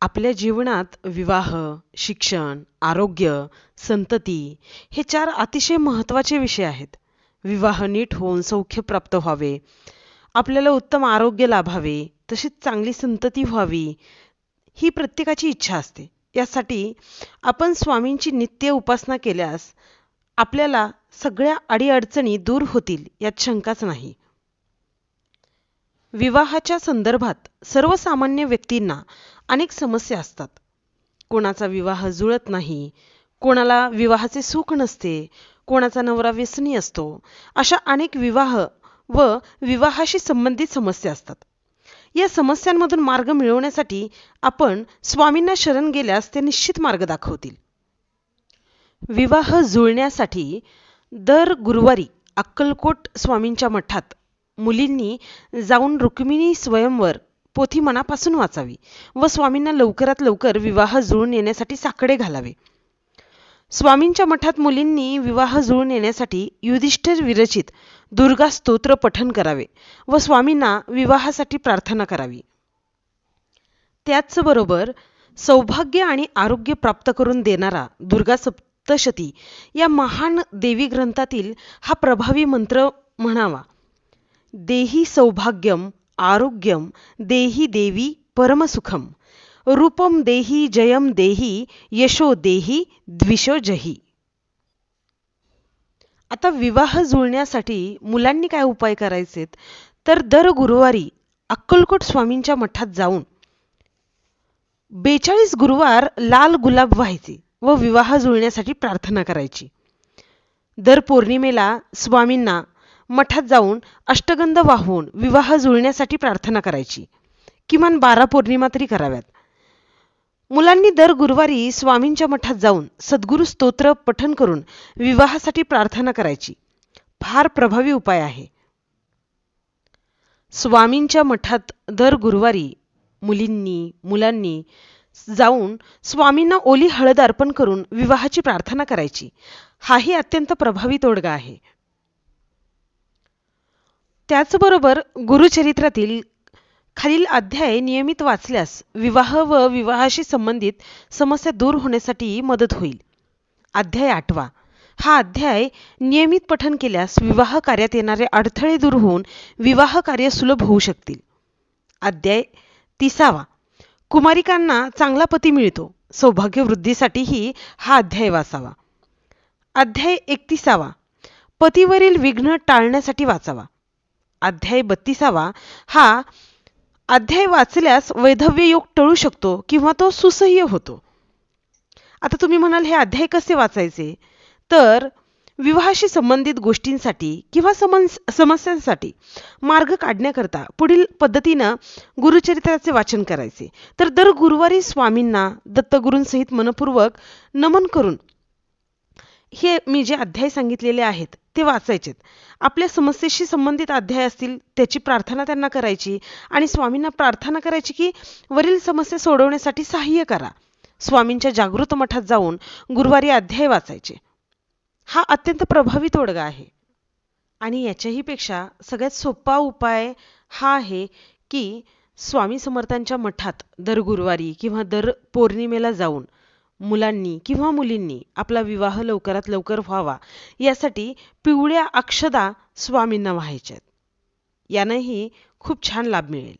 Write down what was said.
आपल्या जीवनात विवाह शिक्षण आरोग्य संतती हे चार अतिशय महत्त्वाचे विषय आहेत. विवाह नीट होऊन सौख्य प्राप्त व्हावे. आपल्याला उत्तम आरोग्य लाभावे. तशीच चांगली संतती व्हावी. ही प्रत्येकाची इच्छा असते. यासाठी आपण स्वामींची नित्य उपासना केल्यास आपल्याला सगळ्या अडीअडचणी दूर होतील यात शंकाच नाही. विवाहाच्या संदर्भात सर्वसामान्य व्यक्तींना अनेक समस्या असतात. कोणाचा विवाह जुळत नाही कोणाला विवाहाचे सुख नसते कोणाचा नवरा व्यसनी असतो अशा अनेक विवाह व विवाहाशी संबंधित समस्या असतात. या समस्यांमधून मार्ग मिळवण्यासाठी आपण स्वामींना शरण गेल्यास ते निश्चित मार्ग दाखवतील. विवाह जुळण्यासाठी दर गुरुवारी अक्कलकोट स्वामींच्या मठात मुलींनी जाऊन रुक्मिणी स्वयंवर पोथी मनापासून वाचावी व स्वामींना लवकरात लवकर विवाह जुळून येण्यासाठी साकडे घालावे. स्वामींच्या मठात मुलींनी विवाह जुळून येण्यासाठी युधिष्ठिर विरचित दुर्गा स्तोत्र पठन करावे व स्वामींना विवाहासाठी प्रार्थना करावी. त्याचबरोबर सौभाग्य आणि आरोग्य प्राप्त करून देणारा दुर्गा सप्तशती या महान देवी ग्रंथातील हा प्रभावी मंत्र म्हणावा. देही सौभाग्यम आरोग्यम देही देवी परमसुखम। रूपम देही जयम देही यशो देही द्विषो जही। आता विवाह जुळण्यासाठी मुलांनी काय उपाय करायचेत? तर दर गुरुवारी अक्कलकोट स्वामींच्या मठात जाऊन बेचाळीस गुरुवार लाल गुलाब व्हायचे व विवाह जुळण्यासाठी प्रार्थना करायची. दर पौर्णिमेला स्वामींना मठात जाऊन अष्टगंध वाहून विवाह जुळण्यासाठी प्रार्थना करायची. किमान बारा पौर्णिमा तरी कराव्यात. मुलांनी दर गुरुवारी स्वामींच्या मठात जाऊन सद्गुरु स्तोत्र पठन करून विवाहासाठी प्रार्थना करायची. फार प्रभावी उपाय आहे. स्वामींच्या मठात दर गुरुवारी मुलींनी मुलांनी जाऊन स्वामींना ओली हळद अर्पण करून विवाहाची प्रार्थना करायची. हाही अत्यंत प्रभावी तोडगा आहे. त्याचबरोबर गुरुचरित्रातील खालील अध्याय नियमित वाचल्यास विवाह व विवाहाशी संबंधित समस्या दूर होण्यासाठी मदत होईल. अध्याय आठवा. हा अध्याय नियमित पठन केल्यास विवाह कार्यात येणारे अडथळे दूर होऊन विवाह कार्य सुलभ होऊ शकतील. अध्याय तिसावा. कुमारिकांना चांगला पती मिळतो. सौभाग्य वृद्धीसाठीही हा अध्याय वाचावा. अध्याय एकतीसावा. पतीवरील विघ्न टाळण्यासाठी वाचावा. अध्याय बत्तीसावा. हा अध्याय वाचल्यास वैधव्य योग टळू शकतो किंवा तो सुसह्य होतो. आता तुम्ही म्हणाल हे अध्याय कसे वाचायचे? तर विवाहाशी संबंधित गोष्टींसाठी किंवा समस्यांसाठी मार्ग काढण्याकरता पुढील पद्धतीनं गुरुचरित्राचे वाचन करायचे. तर दर गुरुवारी स्वामींना दत्तगुरूंसहित मनपूर्वक नमन करून हे मी जे अध्याय सांगितलेले आहेत ते वाचायचेत. आपल्या समस्येशी संबंधित अध्याय असतील त्याची प्रार्थना त्यांना करायची आणि स्वामींना प्रार्थना करायची की वरील समस्या सोडवण्यासाठी सहाय्य करा. स्वामींच्या जागृत मठात जाऊन गुरुवारी अध्याय वाचायचे. हा अत्यंत प्रभावी तोडगा आहे. आणि याच्याही पेक्षा सगळ्यात सोपा उपाय हा आहे की स्वामी समर्थांच्या मठात दर गुरुवारी किंवा दर पौर्णिमेला जाऊन मुलांनी किंवा मुलींनी आपला विवाह लवकरात लवकर व्हावा यासाठी पिवळ्या अक्षदा स्वामींना व्हायच्यात. यानंही खूप छान लाभ मिळेल.